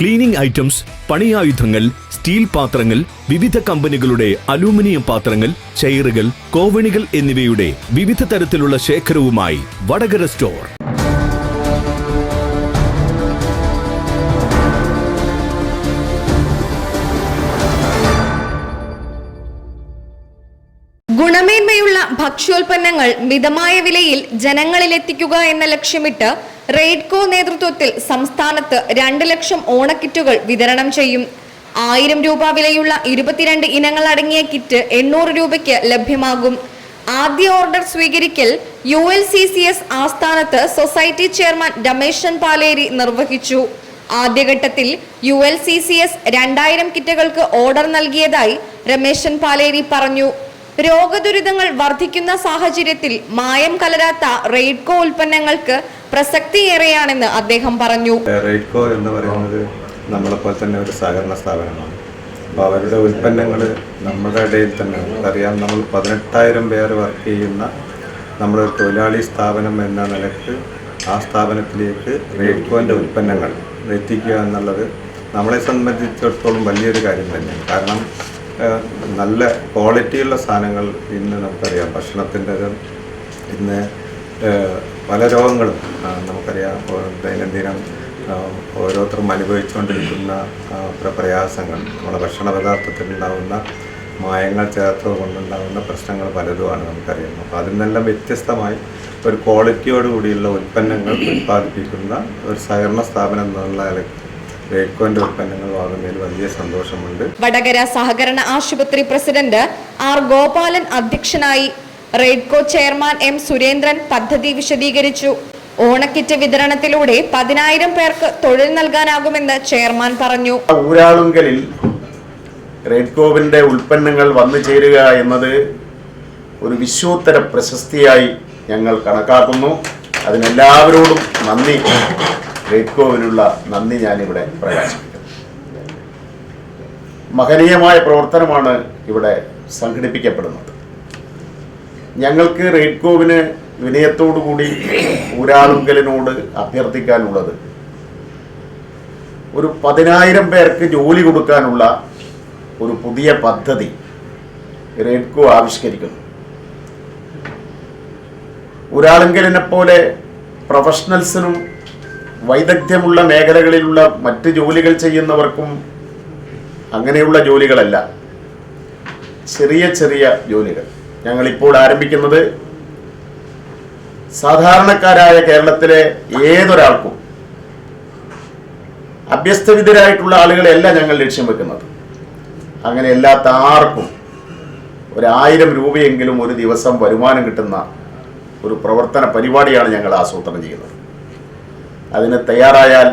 Cleaning items പണിയായുധങ്ങൾ steel പാത്രങ്ങൾ വിവിധ കമ്പനികളുടെ അലൂമിനിയം പാത്രങ്ങൾ ചെയറുകൾ കോവണികൾ എന്നിവയുടെ വിവിധ തരത്തിലുള്ള ശേഖരവുമായി വടകര സ്റ്റോർ. ഗുണമേന്മയുള്ള ഭക്ഷ്യോൽപ്പന്നങ്ങൾ മിതമായ വിലയിൽ ജനങ്ങളിലെത്തിക്കുക എന്ന ലക്ഷ്യമിട്ട് റെയ്ഡ്കോ നേതൃത്വത്തിൽ സംസ്ഥാനത്ത് രണ്ട് ലക്ഷം ഓണക്കിറ്റുകൾ വിതരണം ചെയ്യും. ആയിരം രൂപ വിലയുള്ള ഇരുപത്തിരണ്ട് ഇനങ്ങൾ അടങ്ങിയ കിറ്റ് എണ്ണൂറ് രൂപയ്ക്ക് ലഭ്യമാകും. ആദ്യ order സ്വീകരിക്കൽ U L C C S ആസ്ഥാനത്ത് സൊസൈറ്റി ചെയർമാൻ രമേശൻ പാലേരി നിർവഹിച്ചു. ആദ്യഘട്ടത്തിൽ U L C C S രണ്ടായിരം കിറ്റുകൾക്ക് ഓർഡർ നൽകിയതായി രമേശൻ പാലേരി പറഞ്ഞു. രോഗദുരിതങ്ങൾ വർദ്ധിക്കുന്ന സാഹചര്യത്തിൽ മായം കലരാത്ത റെയ്ഡ്കോ ഉൽപ്പന്നങ്ങൾക്ക് പ്രസക്തിയേറെയാണെന്ന് അദ്ദേഹം പറഞ്ഞു. റെയ്ഡ്കോ എന്ന് പറയുന്നത് നമ്മളെപ്പോലെ തന്നെ ഒരു സഹകരണ സ്ഥാപനമാണ്. അപ്പോൾ അവരുടെ ഉൽപ്പന്നങ്ങൾ നമ്മുടെ ഇടയിൽ തന്നെ അറിയാം നമ്മൾ പതിനെട്ടായിരം പേർ വർക്ക് ചെയ്യുന്ന നമ്മുടെ തൊഴിലാളി സ്ഥാപനം എന്ന നിലയ്ക്ക് ആ സ്ഥാപനത്തിലേക്ക് റെയ്ഡ്കോന്റെ ഉൽപ്പന്നങ്ങൾ എത്തിക്കുക എന്നുള്ളത് നമ്മളെ സംബന്ധിച്ചിടത്തോളം വലിയൊരു കാര്യം തന്നെയാണ്. കാരണം നല്ല ക്വാളിറ്റിയുള്ള സാധനങ്ങൾ ഇന്ന് നമുക്കറിയാം. ഭക്ഷണത്തിന്റെ ഇന്ന് പല രോഗങ്ങളും നമുക്കറിയാം. ദൈനംദിനം ഓരോരുത്തരും അനുഭവിച്ചുകൊണ്ടിരിക്കുന്ന പ്രയാസങ്ങൾ. നമ്മുടെ ഭക്ഷണ പദാർത്ഥത്തിൽ ഉണ്ടാകുന്ന മായങ്ങൾ ചേർത്തത് കൊണ്ടുണ്ടാകുന്ന പ്രശ്നങ്ങൾ പലതുമാണ് നമുക്കറിയാം. അപ്പോൾ അതിൽ നിന്നെല്ലാം വ്യത്യസ്തമായി ഒരു ക്വാളിറ്റിയോടുകൂടിയുള്ള ഉൽപ്പന്നങ്ങൾ ഉൽപ്പാദിപ്പിക്കുന്ന ഒരു സഹകരണ സ്ഥാപനം എന്നുള്ള വേക്കോന്റെ ഉൽപ്പന്നങ്ങൾ വാങ്ങുന്നതിൽ വലിയ സന്തോഷമുണ്ട്. വടകര സഹകരണ ആശുപത്രി പ്രസിഡന്റ് ആർ ഗോപാലൻ അധ്യക്ഷനായി റെയ്ഡ്കോ ചെയർമാൻ എം സുരേന്ദ്രൻ പദ്ധതി വിശദീകരിച്ചു. ഓണക്കിറ്റ് വിതരണത്തിലൂടെ പതിനായിരം പേർക്ക് തൊഴിൽ നൽകാനാകുമെന്ന് ചെയർമാൻ പറഞ്ഞു. ഊരാളുങ്കലിൽ റെഡ്കോവിന്റെ ഉൽപ്പന്നങ്ങൾ വന്നു ചേരുക എന്നത് ഒരു വിശ്വോത്തര പ്രശസ്തിയായി ഞങ്ങൾ കണക്കാക്കുന്നു. അതിനെല്ലാവരോടും നന്ദി. റെഡ്കോവിനുള്ള നന്ദി ഞാനിവിടെ പ്രകാശിപ്പിക്കുന്നു. മഹനീയമായ പ്രവർത്തനമാണ് ഇവിടെ സംഘടിപ്പിക്കപ്പെടുന്നത്. ഞങ്ങൾക്ക് റെഡ്കോവിന് വിനയത്തോടുകൂടി ഊരാളുങ്കലിനോട് അഭ്യർത്ഥിക്കാനുള്ളത് ഒരു പതിനായിരം പേർക്ക് ജോലി കൊടുക്കാനുള്ള ഒരു പുതിയ പദ്ധതി റെഡ്കോ ആവിഷ്കരിക്കുന്നു. ഒരാളെങ്കിലിനെ പോലെ പ്രൊഫഷണൽസിനും വൈദഗ്ധ്യമുള്ള മേഖലകളിലുള്ള മറ്റ് ജോലികൾ ചെയ്യുന്നവർക്കും അങ്ങനെയുള്ള ജോലികളല്ല. ചെറിയ ചെറിയ ജോലികൾ. ഞങ്ങളിപ്പോൾ ആരംഭിക്കുന്നത് സാധാരണക്കാരായ കേരളത്തിലെ ഏതൊരാൾക്കും അഭ്യസ്തവിധരായിട്ടുള്ള ആളുകളെയല്ല ഞങ്ങൾ ലക്ഷ്യം വെക്കുന്നത്. അങ്ങനെ അല്ലാത്ത ആർക്കും ഒരായിരം രൂപയെങ്കിലും ഒരു ദിവസം വരുമാനം കിട്ടുന്ന ഒരു പ്രവർത്തന പരിപാടിയാണ് ഞങ്ങൾ ആസൂത്രണം ചെയ്യുന്നത്. അതിന് തയ്യാറായാൽ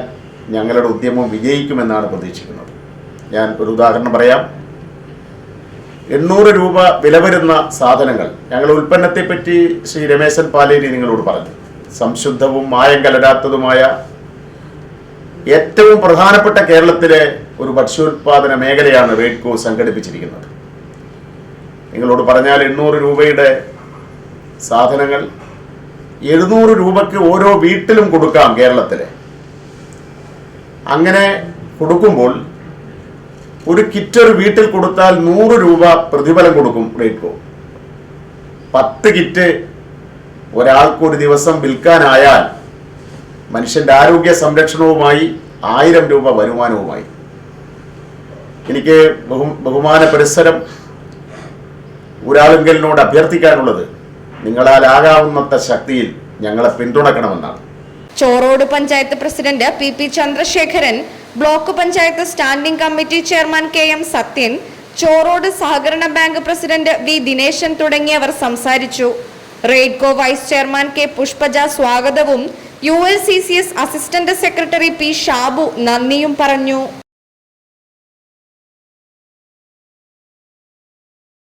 ഞങ്ങളുടെ ഉദ്യമം വിജയിക്കുമെന്നാണ് പ്രതീക്ഷിക്കുന്നത്. ഞാൻ ഒരു ഉദാഹരണം പറയാം. എണ്ണൂറ് രൂപ വില വരുന്ന സാധനങ്ങൾ ഞങ്ങളുടെ ഉൽപ്പന്നത്തെപ്പറ്റി ശ്രീ രമേശൻ പാലേരി നിങ്ങളോട് പറഞ്ഞു. സംശുദ്ധവും മായം കലരാത്തതുമായ ഏറ്റവും പ്രധാനപ്പെട്ട കേരളത്തിലെ ഒരു ഭക്ഷ്യോത്പാദന മേഖലയാണ് റേഡ്കോ സംഘടിപ്പിച്ചിരിക്കുന്നത്. നിങ്ങളോട് പറഞ്ഞാൽ എണ്ണൂറ് രൂപയുടെ സാധനങ്ങൾ എഴുന്നൂറ് രൂപയ്ക്ക് ഓരോ വീട്ടിലും കൊടുക്കാം കേരളത്തിൽ അങ്ങനെ കൊടുക്കുമ്പോൾ ഒരു കിറ്റ് ഒരു വീട്ടിൽ കൊടുത്താൽ നൂറ് രൂപ പ്രതിഫലം കൊടുക്കും റേഡ്കോ പത്ത് കിറ്റ് ഒരാൾക്ക് ഒരു ദിവസം വിൽക്കാനായാൽ മനുഷ്യന്റെ ആരോഗ്യ സംരക്ഷണവുമായി ആയിരം രൂപ വരുമാനവുമായി. എനിക്ക് ബഹു ബഹുമാന പരിസരം ഒരാളെങ്കിലിനോട് അഭ്യർത്ഥിക്കാനുള്ളത് നിങ്ങളാൽ ആകാവുന്നത്തെ ശക്തിയിൽ ഞങ്ങളെ പിന്തുണക്കണമെന്നാണ് Chorode panchayat president P P Chandrasekharan block panchayat standing committee chairman K M Sathyan Chorode സഹകരണ ബാങ്ക് പ്രസിഡന്റ് വി ദിനേശൻ തുടങ്ങിയവർ സംസാരിച്ചു. Raidco vice chairman K Pushpaja സ്വാഗതവും U assistant secretary P Shabu നന്ദിയും പറഞ്ഞു.